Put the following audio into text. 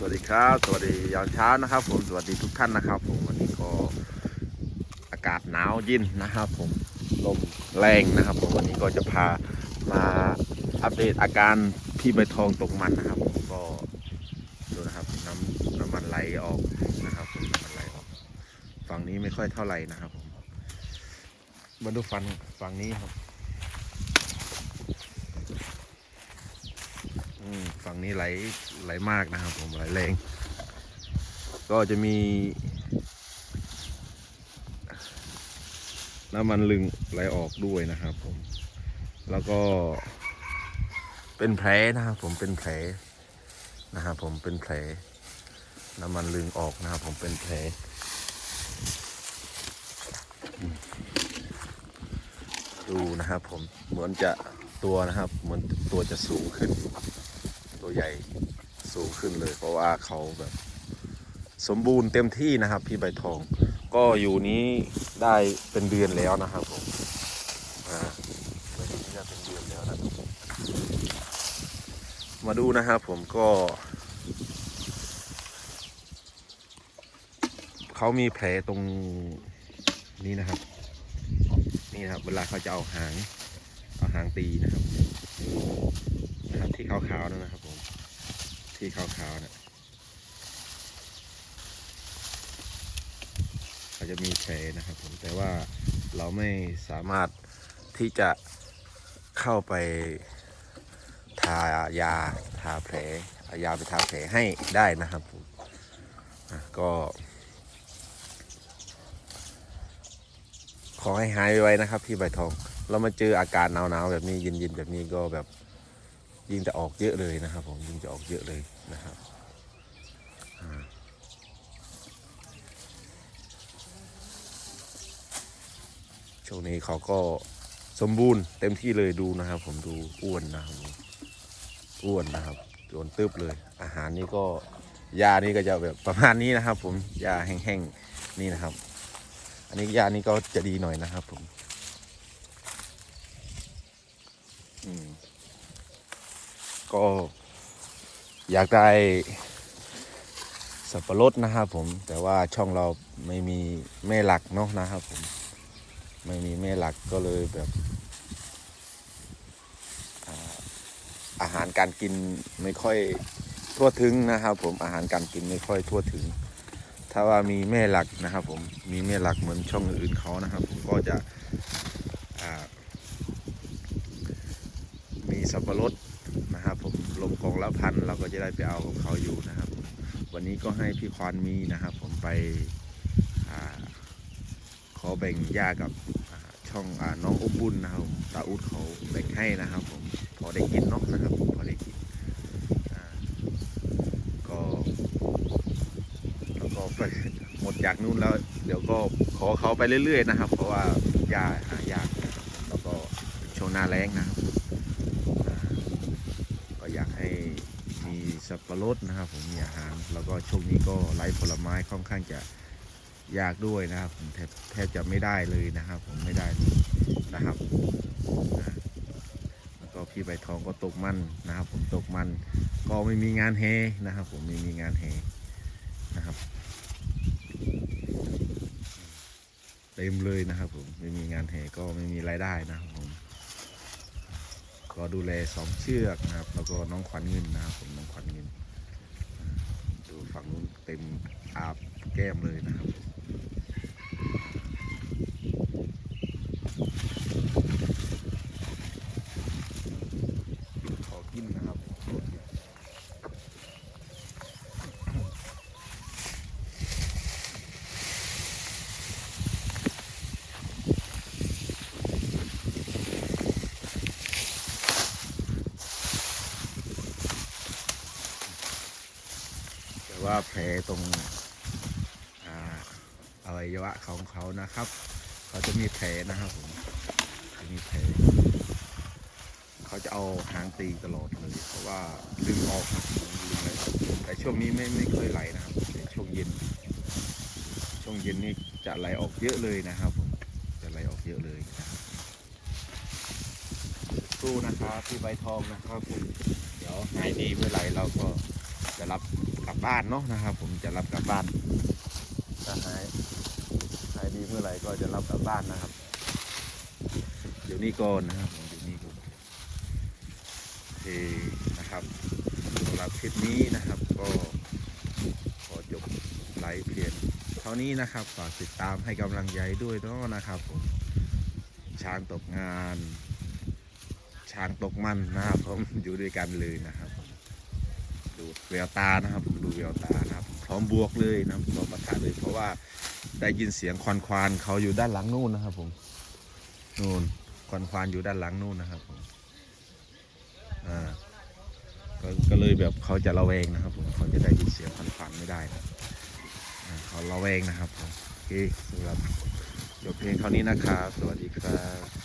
สวัสดีครับ สวัสดียามเช้านะครับ ผมสวัสดีทุกท่านนะครับ ผมวันนี้ก็อากาศหนาวเย็นนะครับ ผมลมแรงนะครับ ผมวันนี้ก็จะพามาอัปเดตอาการที่ใบทองตกมันนะครับผมก็ดูนะครับน้ำน้ำมันไหลออกนะครับผมน้ำมันไหลออกฝั่งนี้ไม่ค่อยเท่าไหร่นะครับ ผมมาดูฟันฝั่งนี้ครับ อืม ฝั่งนี้ไหลไหลมากนะครับผมไหลแรง ก็จะมี น้ำมันลึงไหลออกด้วยนะครับผม แล้วก็ เป็นแผลนะครับผมเป็นแผลนะครับผมเป็นแผล น้ำมันลึงออกนะครับผมเป็นแผลดูนะครับผมเหมือนจะตัวนะครับ เหมือนตัวจะสูงขึ้น ตัวใหญ่สูงขึ้นเลย เพราะว่าเขาแบบ สมบูรณ์เต็มที่นะครับ พี่ใบทอง ก็อยู่นี้ได้เป็นเดือนแล้วนะครับผมอ่าได้เป็นเดือนแล้วนะมาดูนะครับผมก็ เขามีแผลตรงนี้นะครับนี่นะครับ เวลาเขาจะเอาหาง เอาหางตีนะครับนะครับที่ขาวๆนั่นนะครับผ ที่ขาวๆเนะเขาจะมีแผลนะครับผมแต่ว่าเราไม่สามารถที่จะเข้าไปทายาทาแผลอายาไปทาแผลให้ได้นะครับผมก็ขอให้หายไวๆนะครับ พี่ใบทอง เรามาเจออากาศหนาวๆแบบนี้เย็นๆแบบนี้ก็แบบ ยิ่งจะออกเยอะเลยนะครับ ผมยิ่งจะออกเยอะเลยนะครับช่วงนี้เขาก็สมบูรณ์เต็มที่เลยดูนะครับ ผมดูอ้วนนะครับอ้วนนะครับโดนตึบเลย อาหารนี่ก็ยานี่ก็จะแบบประมาณนี้นะครับ ผมยาแห้งๆนี่นะครับ อันนี้ยานี่ก็จะดีหน่อยนะครับ ผมอืม ก็อยากได้สับปะรดนะครับผมแต่ว่าช่องเราไม่มีแม่หลักเนาะนะครับผมไม่มีแม่หลักก็เลยแบบอาหารการกินไม่ค่อยทั่วถึงนะครับ ผมอาหารการกินไม่ค่อยทั่วถึง ถ้าว่ามีแม่หลักนะครับ ผมมีแม่หลักเหมือนช่องอื่นเขานะครับ ผมก็จะมีสับปะรด นะครับ ผมลมกองละพันเราก็จะได้ไปเอาของเขาอยู่นะครับ วันนี้ก็ให้พี่ควานมีนะครับ ผมไปอขอแบ่งหญ้ากับช่องอน้องอุบุญนะครับผมตาอุดเขาแบ่งให้นะครับ ผมพอได้กินเนาะนะครับผมพอได้กินก็แล้วก็ไปหมดจากนู่นแล้ว เดี๋ยวก็ขอเขาไปเรื่อย ๆ นะครับ เพราะว่าหญ้าหายากแล้วก็ช่วงหน้าแล้งนะครับ ก็อยากให้มี สับปะรดนะครับ ผมมีอาหารแล้วก็ช่วงนี้ก็ไร้ผลไม้ค่อนข้างจะยากด้วยนะครับผมแทบแทบจะไม่ได้เลยนะครับ ผมไม่ได้นะครับแล้วก็พี่ใบทองก็ตกมันนะครับ ผมตกมันก็ไม่มีงานเฮนะครับ ผมไม่มีงานเฮนะครับเต็มเลยนะครับ ผมไม่มีงานเฮก็ไม่มีรายได้นะครับผม ก็ดูแลสองเชือกนะครับ แล้วก็น้องขวัญเงินนะครับผมน้องขวัญเงินดูฝั่งนู้นเต็มอาบแก้มเลยนะครับขอกินนะครับขอกินแต่ ว่าแผลตรงอวัยวะของเขานะครับ เขาจะมีแผลนะครับผมจะมีแผลเขาจะเอาหางตีตลอดเลย เพราะว่าดึงออกครับดึงเลยแต่ช่วงนี้ไม่ไม่เคยไหลนะครับช่วงเย็น ช่วงเย็นนี่จะไหลออกเยอะเลยนะครับผมจะไหลออกเยอะเลยนะครับสู้นะครับพี่ใบทองนะครับผมเดี๋ยวหายดีเมื่อไหร่เราก็ จะรับกลับบ้านเนาะนะครับ ผมจะรับกลับบ้านถ้าหายหายดีเมื่อไหร่ก็จะรับกลับบ้านนะครับ เดี๋ยวนี้ก่อนนะครับเดี๋ยวนี้ก่อนโอเคนะครับสำหรับคลิปนี้นะครับ ก็ขอจบไลฟ์เพียงเท่านี้นะครับฝากติดตามให้กำลังใจด้วยเนาะนะครับผมช้างตกงาน ช้างตกมันนะครับผมอยู่ด้วยกันเลยนะครับ ดูแววตานะครับผมดูแววตานะครับ พร้อมบวกเลยนะครับพร้อมปะทะเลยเพราะว่าได้ยินเสียงควันควานเขาอยู่ด้านหลังนู่นนะครับผมนู่นควันควานอยู่ด้านหลังนู่นนะครับผมอ่าก็ก็เลยแบบเขาจะระแวงนะครับผมเขาจะได้ยินเสียงควันควานไม่ได้นะเขาระแวงนะครับผมโอเคสำหรับจบเพลงเท่านี้นะครับ สวัสดีครับ